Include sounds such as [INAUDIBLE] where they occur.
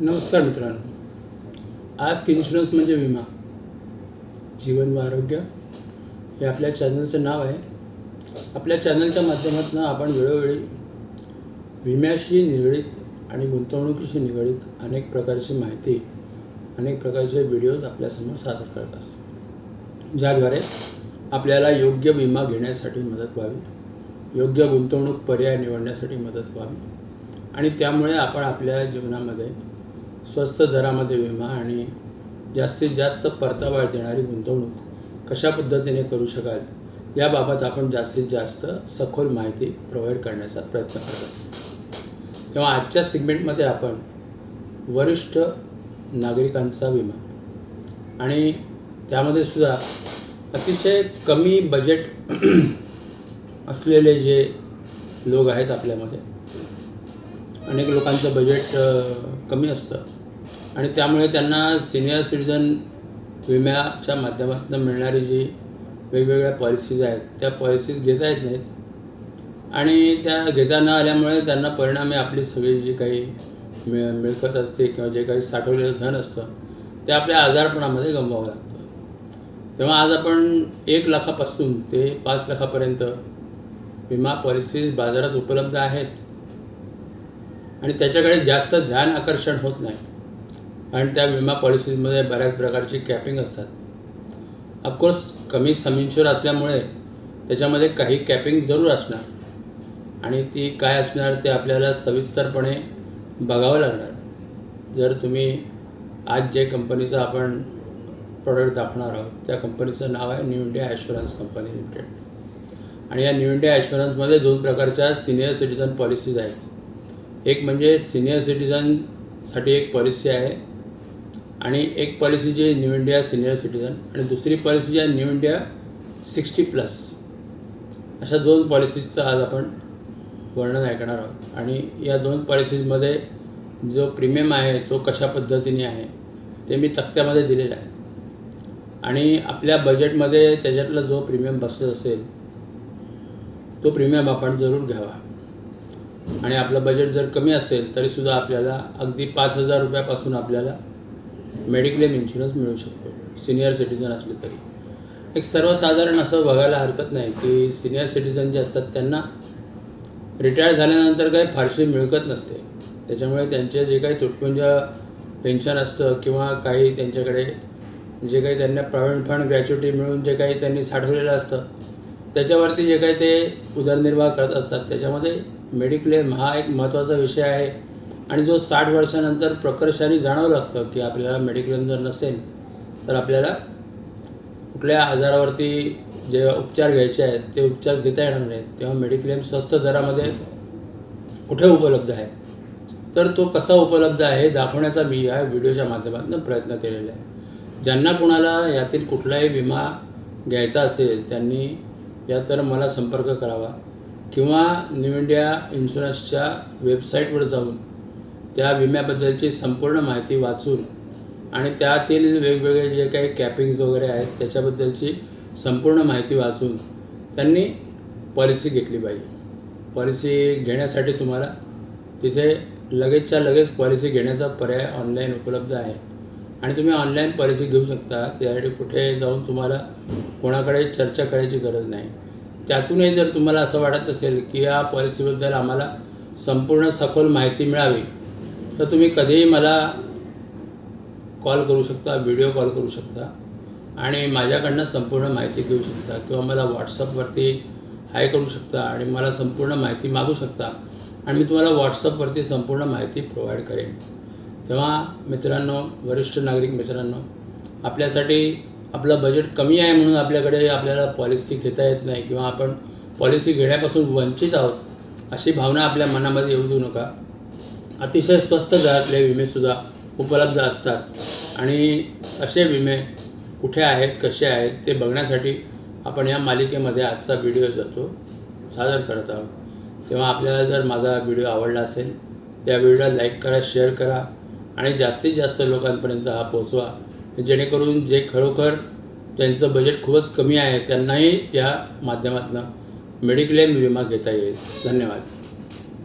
नमस्कार मित्रांनो. Ask insurance म्हणजे विमा. जीवन व आरोग्य हे आपल्या चॅनलचं नाव आहे. आपल्या चॅनलच्या माध्यमातून आपण वेळोवेळी विम्याशी निगडीत आणि गुंतवणुकीशी निगडीत अनेक प्रकारची माहिती अनेक प्रकारचे व्हिडिओज आपल्यासमोर सादर करत असतो. ज्याद्वारे आपल्याला योग्य विमा घेण्यासाठी मदत व्हावी योग्य गुंतवणूक पर्याय निवडण्यासाठी मदत व्हावी आणि त्यामुळे आपण आपल्या जीवनामध्ये स्वस्त दरामध्ये विमा आणि जास्तीत जास्त परतावा देणारी गुंतवणूक कशा पद्धतीने करू शकाल? याबाबत आपण जास्तीत जास्त सखोल माहिती प्रोव्हाइड करण्याचा प्रयत्न करत असतो. तेव्हा आजच्या सिगमेंटमध्ये आपण वरिष्ठ नागरिकांचा विमा आणि त्यामध्ये सुद्धा अतिशय कमी बजेट [CLEARS THROAT] असलेले जे लोक आहेत आपल्यामध्ये अनेक लोकांचं बजेट कमी असतं आणि त्यामुळे त्यांना सिनियर सिटीजन विम्याच्या माध्यमातून मिळणारी जी वेगवेगळ्या पॉलिसीज आहेत त्या पॉलिसीज घेता येत नाहीत. आणि त्या घेता न आल्यामुळे त्यांना परिणामी आपली सगळी जी काही मिळ मिळकत असते किंवा जे काही साठवलेलं धन असतं ते आपल्या आजारपणामध्ये गमवावं लागतं. तेव्हा आज आपण एक लाखापासून ते पाच लाखापर्यंत विमा पॉलिसीज बाजारात उपलब्ध आहेत. आणि त्याच्याकडे जास्त ध्यान आकर्षण होत नाही. आणि त्या विमा पॉलिसीजमध्ये बऱ्याच प्रकारची कॅपिंग असतात. ऑफकोर्स कमी समिंचर असल्यामुळे त्याच्यामध्ये काही कॅपिंग जरूर असणार. आणि ती काय असणार ते आपल्याला सविस्तरपणे बघावं लागणार. जर तुम्ही आज जे कंपनीचं आपण प्रॉडक्ट दाखवणार आहोत त्या कंपनीचं नाव आहे new India assurance company limited आणि या न्यू इंडिया ॲश्युरन्समध्ये दोन प्रकारच्या सिनियर सिटीजन पॉलिसीज आहेत. एक म्हणजे सिनियर सिटीजनसाठी एक पॉलिसी आहे आणि एक पॉलिसी जी आहे न्यू इंडिया सिनियर सिटीजन आणि दुसरी पॉलिसी जी आहे न्यू इंडिया सिक्स्टी प्लस अशा दोन पॉलिसीजचं आज आपण वर्णन ऐकणार आहोत. आणि या दोन पॉलिसीजमध्ये जो प्रीमियम आहे तो कशा पद्धतीने आहे ते मी तक्त्यामध्ये दिलेलं आहे. आणि आपल्या बजेटमध्ये त्याच्यातला जो प्रीमियम बसत असेल तो प्रीमियम आपण जरूर घ्यावा. आणि आपलं बजेट जर कमी असेल तरीसुद्धा आपल्याला अगदी पाच हजार रुपयापासून आपल्याला मेडिक्लेम इन्शुरन्स मिळू शकतो. सिनियर सिटीजन असले तरी. एक सर्वसाधारण असं बघायला हरकत नाही की सिनियर सिटीजन जे असतात त्यांना रिटायर झाल्यानंतर काही फारशी मिळकत नसते. त्याच्यामुळे त्यांचे जे काही तुटपुंज पेन्शन असतं किंवा काही त्यांच्याकडे जे काही त्यांना प्रॉव्हिडंट फंड ग्रॅच्युटी मिळून जे काही त्यांनी साठवलेलं असतं त्याच्यावरती जे काही ते उदरनिर्वाह करत असतात. त्याच्यामध्ये मेडिक्लेम हा एक महत्त्वाचा विषय आहे. आणि जो साठ वर्षानंतर प्रकर्षाने जाणवं लागतं की आपल्याला मेडिक्लेम जर नसेल तर आपल्याला कुठल्या आजारावरती जे उपचार घ्यायचे आहेत ते उपचार घेता येणार नाहीत. तेव्हा मेडिक्लेम स्वस्त दरामध्ये कुठे उपलब्ध आहे? तर तो कसा उपलब्ध आहे दाखवण्याचा मी या व्हिडिओच्या माध्यमातून प्रयत्न केलेला आहे. ज्यांना कोणाला यातील कुठलाही विमा घ्यायचा असेल त्यांनी या तर मला संपर्क करावा किंवा न्यू इंडिया इन्शुरन्सच्या वेबसाईटवर जाऊन त्या विम्याबद्दलची संपूर्ण माहिती वाचून आणि त्यातील वेगवेगळे जे काही कॅपिंग्ज वगैरे आहेत त्याच्याबद्दलची संपूर्ण माहिती वाचून त्यांनी पॉलिसी घेतली पाहिजे. पॉलिसी घेण्यासाठी तुम्हाला तिथे लगेचच्या लगेच पॉलिसी घेण्याचा पर्याय ऑनलाईन उपलब्ध आहे. आणि तुम्ही ऑनलाईन पॉलिसी घेऊ शकता. त्यासाठी कुठे जाऊन तुम्हाला कोणाकडे चर्चा करायची गरज नाही. त्यातूनही जर तुम्हाला असं वाटत असेल की या पॉलिसीबद्दल आम्हाला संपूर्ण सखोल माहिती मिळावी तर तुम्ही कधीही मला कॉल करू शकता व्हिडिओ कॉल करू शकता आणि माझ्याकडनं संपूर्ण माहिती घेऊ शकता किंवा मला व्हॉट्सअपवरती हाय करू शकता आणि मला संपूर्ण माहिती मागू शकता आणि मी तुम्हाला व्हॉट्सअपवरती संपूर्ण माहिती प्रोव्हाइड करेन. तेव्हा मित्रांनो वरिष्ठ नागरिक मित्रांनो आपल्यासाठी आपलं बजेट कमी आहे म्हणून आपल्याकडे आपल्याला पॉलिसी घेता येत नाही किंवा आपण पॉलिसी घेण्यापासून वंचित आहोत अशी भावना आपल्या मनामध्ये येऊ देऊ नका. अतिशय स्वस्त दरातले विमेसुद्धा उपलब्ध असतात. आणि असे विमे कुठे आहेत कसे आहेत ते बघण्यासाठी आपण या मालिकेमध्ये आजचा व्हिडिओ जातो सादर करत आहोत. तेव्हा आपल्याला जर माझा व्हिडिओ आवडला असेल त्या व्हिडिओला लाईक करा शेअर करा आणि जास्तीत जास्त लोकांपर्यंत हा पोचवा जेणेकरून जे खरोखर त्यांचं बजेट खूपच कमी आहे त्यांनाही या माध्यमातून मेडिक्लेम विमा घेता येईल. धन्यवाद.